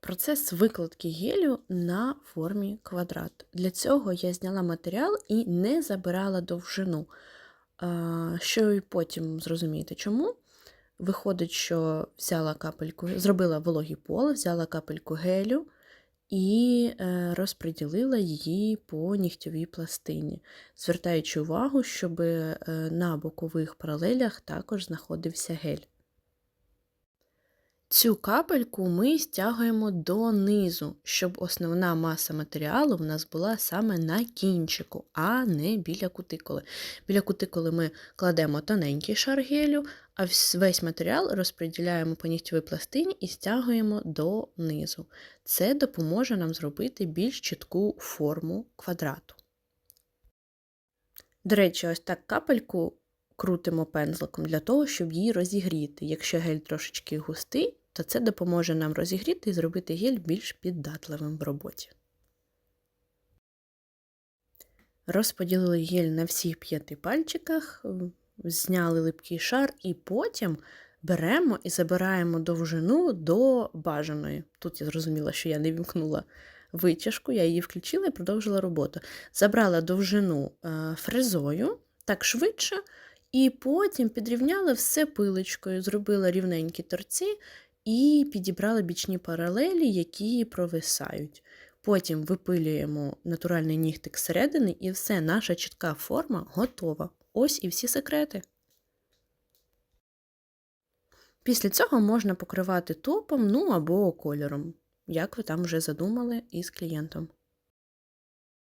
Процес викладки гелю на формі квадрат. Для цього я зняла матеріал і не забирала довжину. Що і потім зрозумієте чому. Виходить, що взяла капельку, зробила вологий пол, взяла капельку гелю і е, розподілила її по нігтьовій пластині, звертаючи увагу, щоб е, на бокових паралелях також знаходився гель. Цю капельку ми стягуємо донизу, щоб основна маса матеріалу в нас була саме на кінчику, а не біля кутикули. Біля кутикули ми кладемо тоненький шар гелю, а весь матеріал розподіляємо по нігтєвій пластині і стягуємо донизу. Це допоможе нам зробити більш чітку форму квадрату. До речі, ось так капельку крутимо пензликом для того, щоб її розігріти. Якщо гель трошечки густий, то це допоможе нам розігріти і зробити гель більш піддатливим в роботі. Розподілили гель на всіх п'яти пальчиках, зняли липкий шар і потім беремо і забираємо довжину до бажаної. Тут я зрозуміла, що я не вімкнула витяжку, я її включила і продовжила роботу. Забрала довжину е, фрезою так швидше, і потім підрівняла все пилочкою, зробила рівненькі торці і підібрала бічні паралелі, які провисають. Потім випилюємо натуральний нігтик зсередини, і все, наша чітка форма готова. Ось і всі секрети. Після цього можна покривати топом, ну або кольором, як ви там вже задумали із клієнтом.